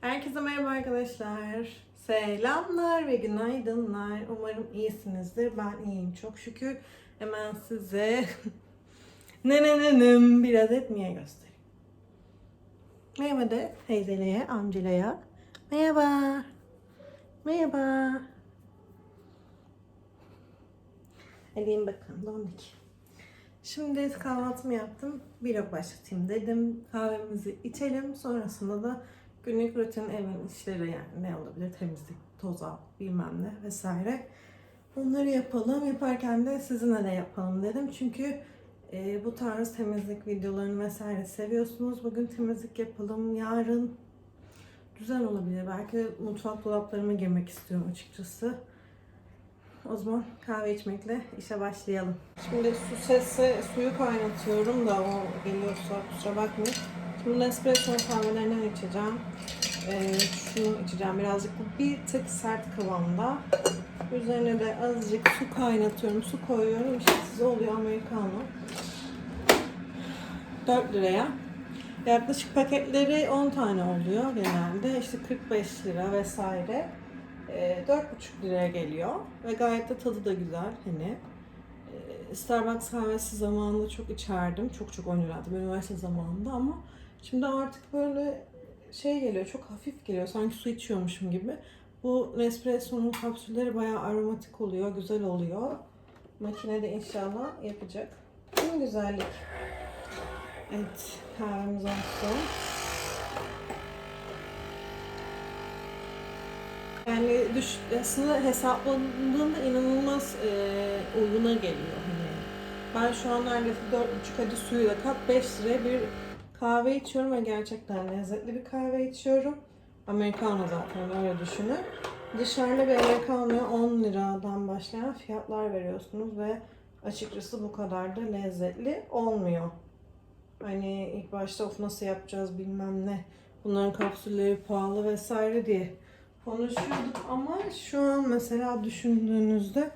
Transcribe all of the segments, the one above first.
Herkese merhaba arkadaşlar. Selamlar ve günaydınlar. Umarım iyisinizdir. Ben iyiyim çok şükür. Hemen size ne ne ne nem biraz etmeye göstereyim. Merhaba de teyzeleye, amcilaya. Merhaba. Merhaba. Hadi bakın dondik. Şimdi kahvaltımı yaptım. Vlog başlatayım dedim. Kahvemizi içelim. Sonrasında da günlük rutin evin işleri yani ne olabilir? Temizlik, toz al, bilmem ne vesaire. Bunları yapalım. Yaparken de sizinle de yapalım dedim. Çünkü e, bu tarz temizlik videolarını vesaire seviyorsunuz. Bugün temizlik yapalım. Yarın güzel olabilir. Belki mutfak dolaplarıma girmek istiyorum açıkçası. O zaman kahve içmekle işe başlayalım. Şimdi su sesi, suyu kaynatıyorum da o geliyorsa kusura bakmayın. Şimdi espresso kahvelerinden içeceğim. Ee, şunu içeceğim birazcık bu bir tık sert kıvamda. Üzerine de azıcık su kaynatıyorum. Su koyuyorum. İşte size oluyor americano. 4 liraya. Yaklaşık paketleri 10 tane oluyor genelde. İşte 45 lira vesaire. Ee, 4,5 liraya geliyor. Ve gayet de tadı da güzel. Hani Ee, Starbucks kahvesi zamanında çok içerdim. Çok çok oynadım üniversite zamanında ama şimdi artık böyle şey geliyor, çok hafif geliyor. Sanki su içiyormuşum gibi. Bu Nespresso'nun kapsülleri bayağı aromatik oluyor, güzel oluyor. Makinede inşallah yapacak. Ne güzellik. Evet, kahvemiz olsun. Yani düş, aslında hesapladığında inanılmaz e, uyguna geliyor. Hani ben şu an neredeyse 4,5 hadi suyu da kat 5 liraya bir kahve içiyorum ve gerçekten lezzetli bir kahve içiyorum. Americano zaten öyle düşünün. Dışarıda bir Americano'ya 10 liradan başlayan fiyatlar veriyorsunuz ve açıkçası bu kadar da lezzetli olmuyor. Hani ilk başta of nasıl yapacağız bilmem ne. Bunların kapsülleri pahalı vesaire diye konuşuyorduk ama şu an mesela düşündüğünüzde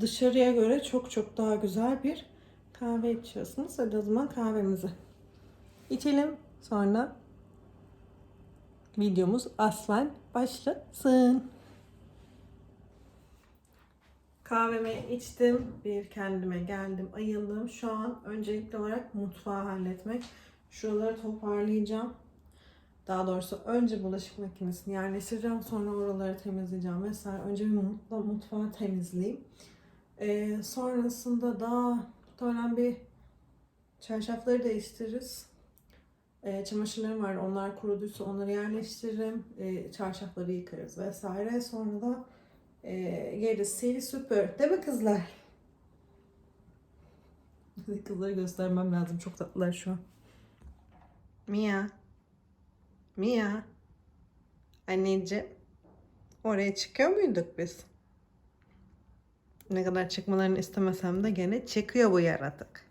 dışarıya göre çok çok daha güzel bir kahve içiyorsunuz. Hadi o zaman kahvemizi içelim. Sonra videomuz aslen başlasın. Kahvemi içtim. Bir kendime geldim. Ayıldım. Şu an öncelikli olarak mutfağı halletmek. Şuraları toparlayacağım. Daha doğrusu önce bulaşık makinesini yerleştireceğim. Sonra oraları temizleyeceğim vesaire. Önce bir mutfağı temizleyeyim. Ee, sonrasında daha muhtemelen bir çarşafları değiştiririz. Ee, çamaşırlarım var. Onlar kuruduysa onları yerleştiririm. Ee, çarşafları yıkarız vesaire. Sonra da e, gerisi süper. Değil mi kızlar? Kızları göstermem lazım. Çok tatlılar şu an. Mia. Mia. Anneciğim. Oraya çıkıyor muyduk biz? Ne kadar çıkmalarını istemesem de gene çıkıyor bu yaratık.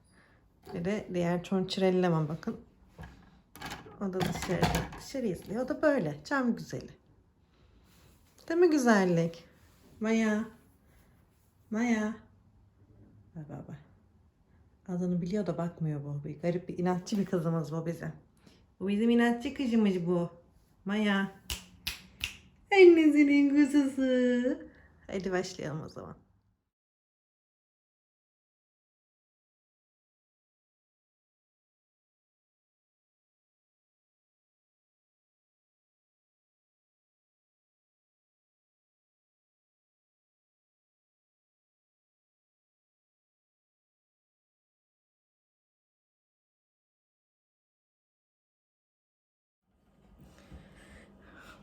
Bir de diğer çonçirelleme bakın. Da dışarı, dışarı izliyor. O da böyle. Cam güzeli. Değil mi güzellik? Maya. Maya. Bak bak bak. Adını biliyor da bakmıyor bu. Bir garip bir inatçı bir kızımız bu bizim. Bu bizim inatçı kızımız bu. Maya. Annesinin kuzusu. Hadi başlayalım o zaman.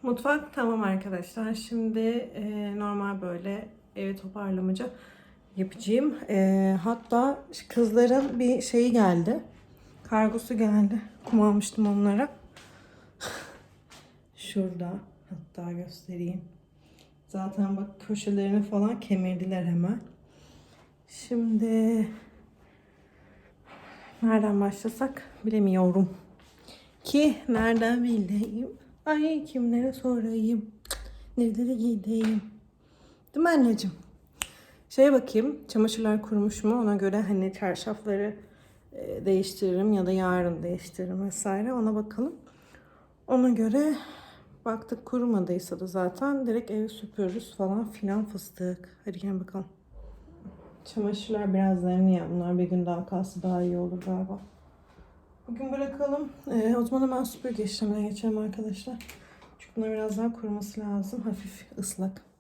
Mutfak tamam arkadaşlar. Şimdi e, normal böyle evi toparlamaca yapacağım. E, hatta kızların bir şeyi geldi. Kargosu geldi. Kum almıştım onlara. Şurada. Hatta göstereyim. Zaten bak köşelerini falan kemirdiler hemen. Şimdi nereden başlasak bilemiyorum. Ki nereden bileyim? Ay kimlere sorayım? Nerelere gideyim? Değil mi anneciğim? Şeye bakayım. Çamaşırlar kurumuş mu? Ona göre hani çarşafları e, değiştiririm ya da yarın değiştiririm vesaire. Ona bakalım. Ona göre Baktık kurumadıysa da zaten direkt evi süpürürüz falan filan fıstık. Hadi gel bakalım. Çamaşırlar biraz ya. Bunlar bir gün daha kalsa daha iyi olur galiba. Bugün bırakalım. Ee, o zaman hemen süpürge işlemine geçelim arkadaşlar. Çünkü bunlar biraz daha kuruması lazım. Hafif ıslak.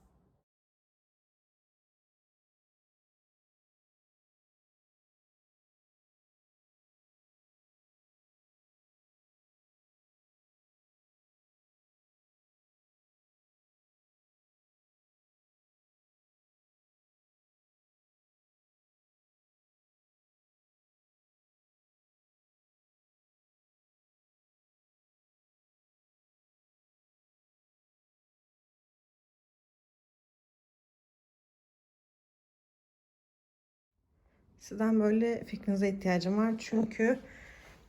Sizden böyle fikrinize ihtiyacım var. Çünkü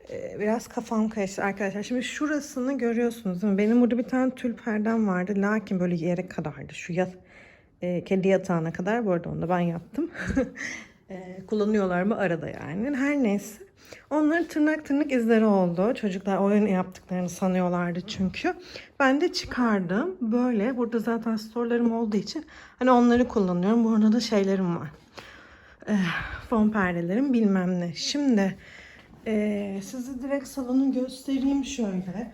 e, biraz kafam karıştı arkadaşlar. Şimdi şurasını görüyorsunuz değil mi? Benim burada bir tane tül perdem vardı. Lakin böyle yere kadardı. Şu yat, e, kedi yatağına kadar. Bu arada onu da ben yaptım. e, kullanıyorlar mı arada yani. Her neyse. Onların tırnak tırnak izleri oldu. Çocuklar oyun yaptıklarını sanıyorlardı çünkü. Ben de çıkardım. Böyle. Burada zaten storelarım olduğu için hani onları kullanıyorum. Burada da şeylerim var fon perdelerim bilmem ne. Şimdi e, size direkt salonu göstereyim şöyle.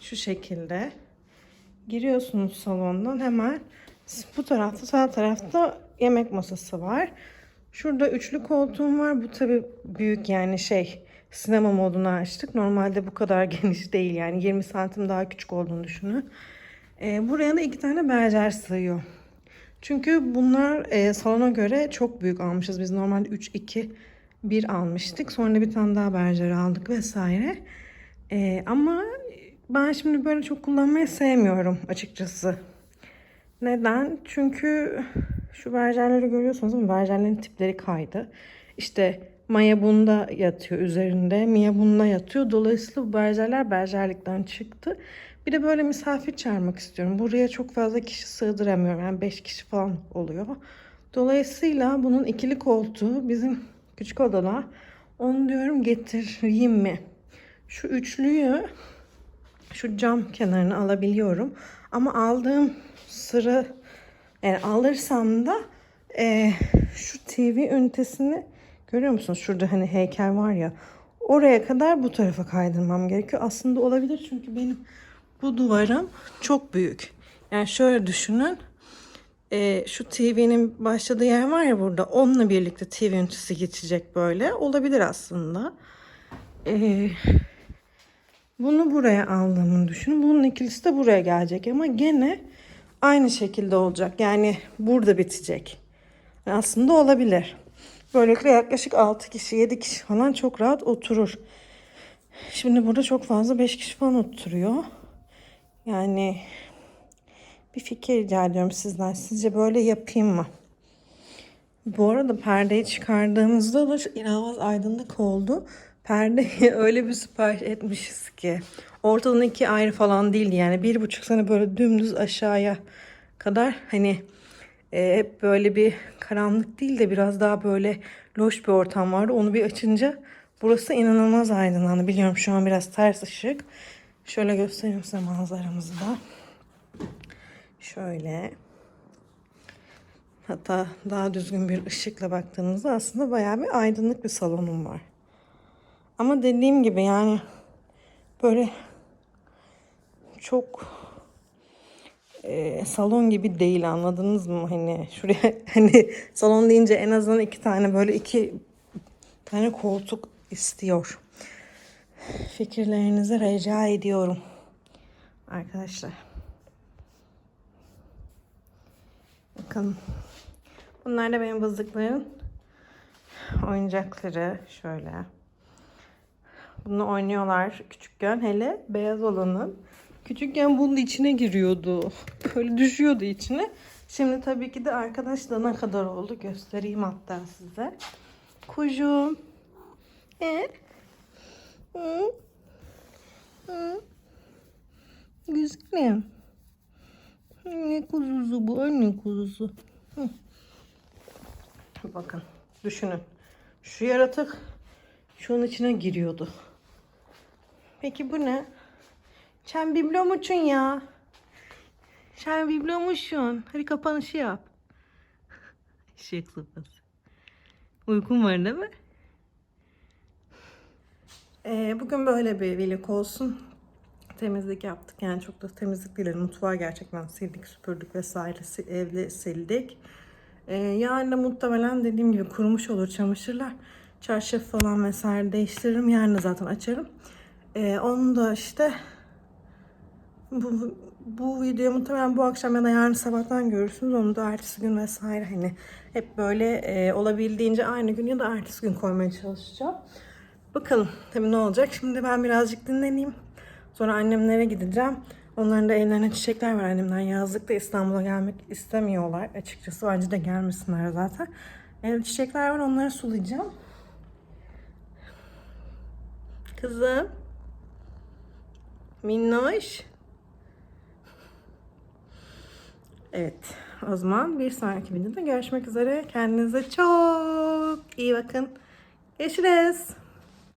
Şu şekilde. Giriyorsunuz salondan hemen bu tarafta sağ tarafta yemek masası var. Şurada üçlü koltuğum var. Bu tabi büyük yani şey sinema modunu açtık. Normalde bu kadar geniş değil yani 20 santim daha küçük olduğunu düşünün. Ee, buraya da iki tane berjer sığıyor. Çünkü bunlar e, salona göre çok büyük almışız. Biz normalde 3, 2, 1 almıştık. Sonra bir tane daha berjer aldık vesaire. E, ama ben şimdi böyle çok kullanmayı sevmiyorum açıkçası. Neden? Çünkü şu berjerleri görüyorsunuz mi? Berjerlerin tipleri kaydı. İşte Maya bunda yatıyor üzerinde. Mia bunda yatıyor. Dolayısıyla bu berjerler berjerlikten çıktı. Bir de böyle misafir çağırmak istiyorum. Buraya çok fazla kişi sığdıramıyorum. Yani 5 kişi falan oluyor. Dolayısıyla bunun ikili koltuğu bizim küçük odada. Onu diyorum getireyim mi? Şu üçlüyü şu cam kenarını alabiliyorum. Ama aldığım sıra yani alırsam da e, şu TV ünitesini görüyor musunuz? Şurada hani heykel var ya. Oraya kadar bu tarafa kaydırmam gerekiyor. Aslında olabilir çünkü benim bu duvarım çok büyük. Yani şöyle düşünün. E, şu TV'nin başladığı yer var ya burada. Onunla birlikte TV ünitesi geçecek böyle. Olabilir aslında. E, bunu buraya aldığımı düşünün. Bunun ikilisi de buraya gelecek. Ama gene aynı şekilde olacak. Yani burada bitecek. Aslında olabilir. Böylelikle yaklaşık 6 kişi, 7 kişi falan çok rahat oturur. Şimdi burada çok fazla 5 kişi falan oturuyor. Yani bir fikir rica ediyorum sizden. Sizce böyle yapayım mı? Bu arada perdeyi çıkardığımızda da inanılmaz aydınlık oldu. Perdeyi öyle bir sipariş etmişiz ki. Ortadan iki ayrı falan değildi yani. Bir buçuk sene böyle dümdüz aşağıya kadar hani e, hep böyle bir karanlık değil de biraz daha böyle loş bir ortam vardı. Onu bir açınca burası inanılmaz aydınlandı. Biliyorum şu an biraz ters ışık. Şöyle göstereyim size manzaramızı da. Şöyle. Hatta daha düzgün bir ışıkla baktığınızda aslında bayağı bir aydınlık bir salonum var. Ama dediğim gibi yani böyle çok e, salon gibi değil anladınız mı? Hani şuraya hani salon deyince en azından iki tane böyle iki tane koltuk istiyor fikirlerinizi rica ediyorum. Arkadaşlar. Bakın. Bunlar da benim bızlıkların oyuncakları. Şöyle. Bunu oynuyorlar küçükken. Hele beyaz olanın. Küçükken bunun içine giriyordu. Böyle düşüyordu içine. Şimdi tabii ki de arkadaş ne kadar oldu. Göstereyim hatta size. Kuşum. E? Hı? Güzelim. Ne kuzusu bu? Anne kuzusu. Hı. Bakın düşünün. Şu yaratık şunun içine giriyordu. Peki bu ne? Sen biblomuçun ya. Sen biblomuşsun. Hadi kapanışı yap. Eşek sıpası. Uykun var değil mi? Ee, bugün böyle bir vlog olsun. Temizlik yaptık. Yani çok da temizlik değil. Mutfağı gerçekten sildik, süpürdük vesaire. Evde sildik. Ee, yarın da muhtemelen dediğim gibi kurumuş olur çamaşırlar. Çarşaf falan vesaire değiştiririm. Yarın da zaten açarım. Ee, onu da işte bu, bu videoyu muhtemelen bu akşam ya da yarın sabahtan görürsünüz. Onu da ertesi gün vesaire hani hep böyle e, olabildiğince aynı gün ya da ertesi gün koymaya çalışacağım. Bakalım tabii ne olacak. Şimdi ben birazcık dinleneyim. Sonra annemlere gideceğim. Onların da ellerine çiçekler var annemden. Yazlıkta İstanbul'a gelmek istemiyorlar. Açıkçası bence de gelmesinler zaten. Evde çiçekler var onları sulayacağım. Kızım. Minnoş. Evet. O zaman bir sonraki videoda görüşmek üzere. Kendinize çok iyi bakın. Görüşürüz.